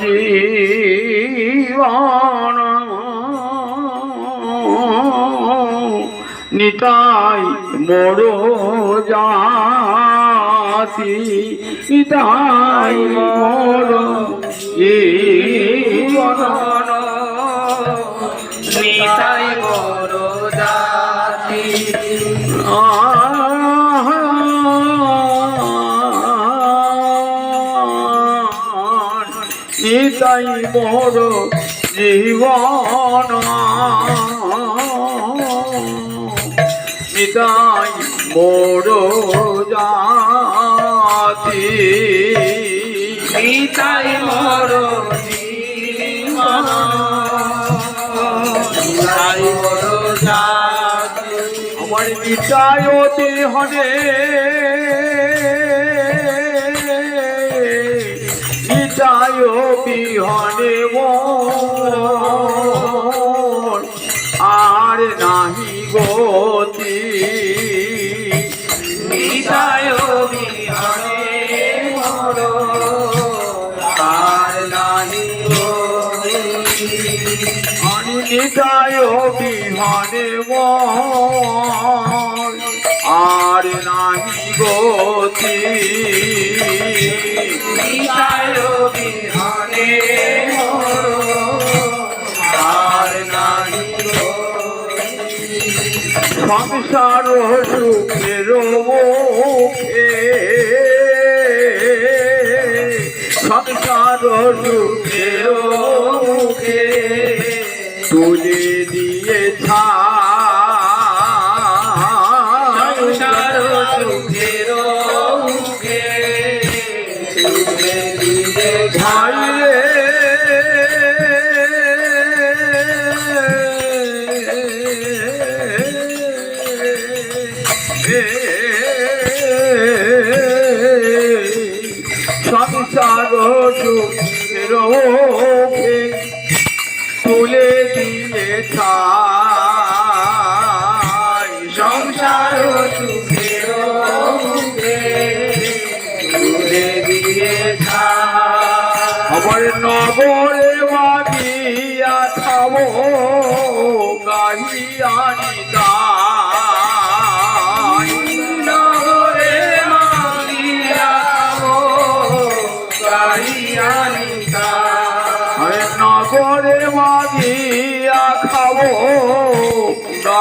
জীবন নিতাই মোর জাতি নিতাই মোর জীবন। নিতাই বড় নিতাই মোর জীবন। নিতাই মোর জাতি। নিতাই বড় জীবন। নিতাই বড় জাতি। আমার নিতায়তে হনে। নিতায় মোর আর নাহি গতি গতি। নিতাই আর নাহি সংসার সুখের মুখে সংসার সুখের মুখে তুলে সংসার সুখের মুখে তুলে ছাই। সংসার সুখের মুখে তুলে দিয়ে আমার নগরে মাগিয়া খাব গাহিয়া নিতাই।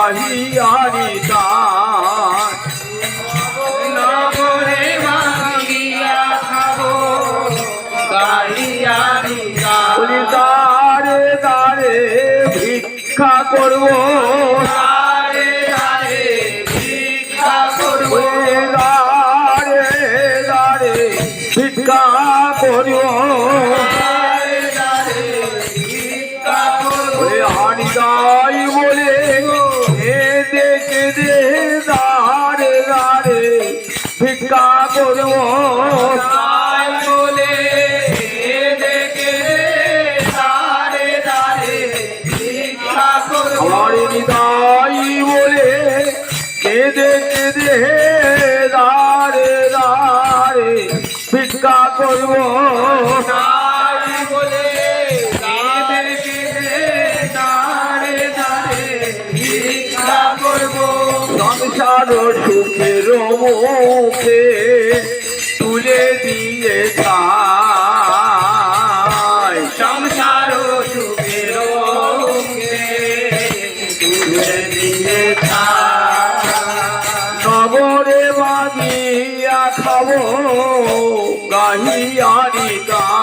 গাহিয়া নিতাই নগরে মাগিয়া খাব বলি দাঁড়ে দাঁড়ে ভিক্ষা করব ভিক্ষা করব তাই বলে কেঁদে কেঁদে দাঁড়ে দাঁড়ে ভিক্ষা করব। সংসার সুখের মুখে তুলে দিয়ে সংসার সুখের মুখে তুলে দিয়ে নগরে বাগিয়া খাব গাহিয়া নিতাই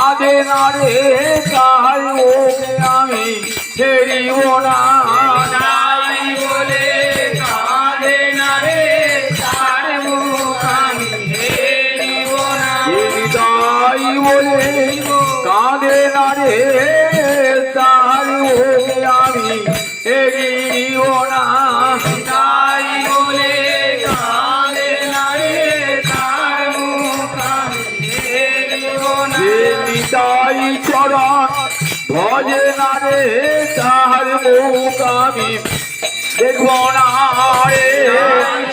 কাঁদে না রে তাহার ওকে আমি ছেড়িব না। তাই বলে কাঁদে না রে তার মুখ আমি হেরিব না হৃদয় বলে কাঁদে না রে তাহার ভজে না রে তাহার মুখ দেখব না রে।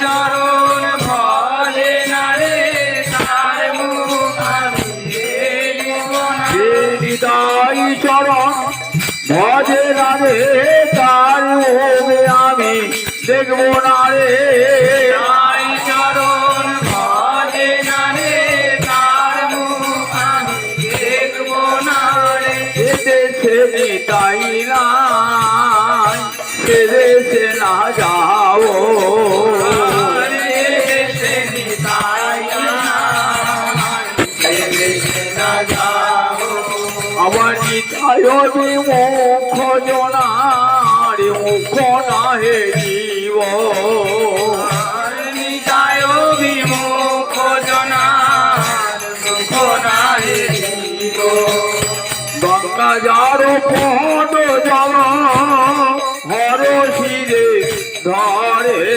চরণ ভজে না রে। তার মুখ চরণ ভজে না রে তার আমি দেখব না রে। আমার নিতাই মুখ জনার মুখ না হে জীব আর নিতাই বিমুখ জনার দুঃখ নাই জীব। গঙ্গা যার পদ জল ধরে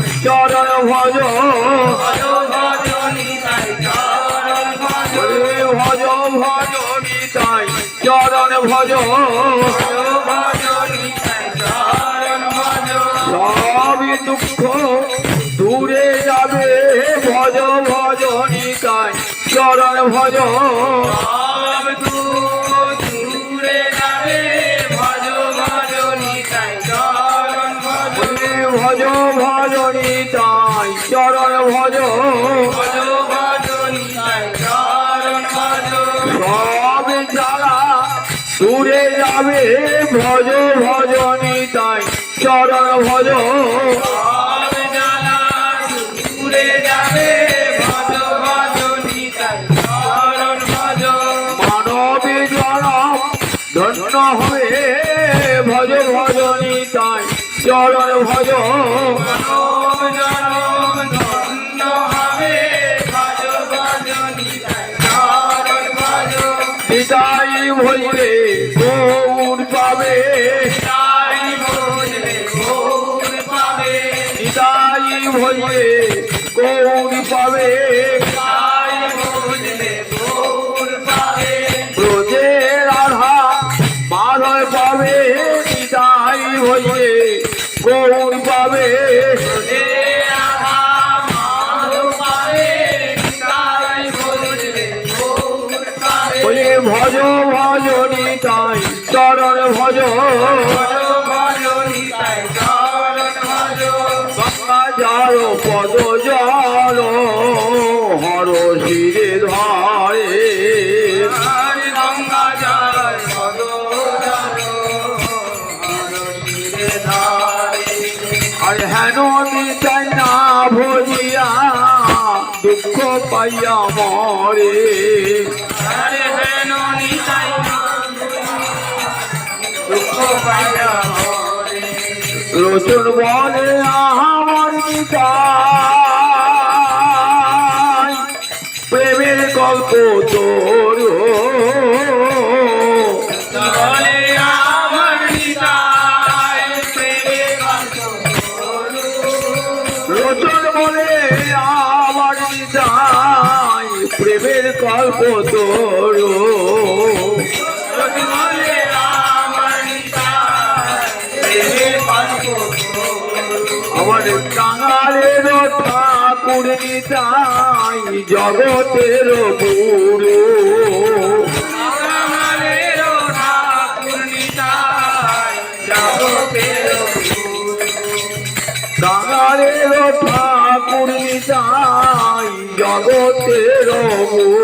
চরণ ভজ ভজ চরণ ভজ ভজ ভজ নিতাই চরণ ভজ ভজ চরণ ভজ সবই দুঃখ দূরে যাবে ভজ ভজ নিতাই চরণ ভজ যাবে ভজ ভজ। নিতাই চরণ ভজ। ধন্য হবে ভজ ভজ নিতাই চরণ ভজ। মানব গৌর পাবে। তাই ভজ ভজ নিতাই চরণ ভজ। জল পদ জল হর শিরে ধরে। না ভজিয়া দুঃখ পাইয়া মরে। দুঃখ পাইয়া মরে। বলে আমার প্রেমের গল্প তোর কল্পতর যদি বলে আমার কাঙালের ঠাকুর নিতাই জগতের গুরু জগতের গুরু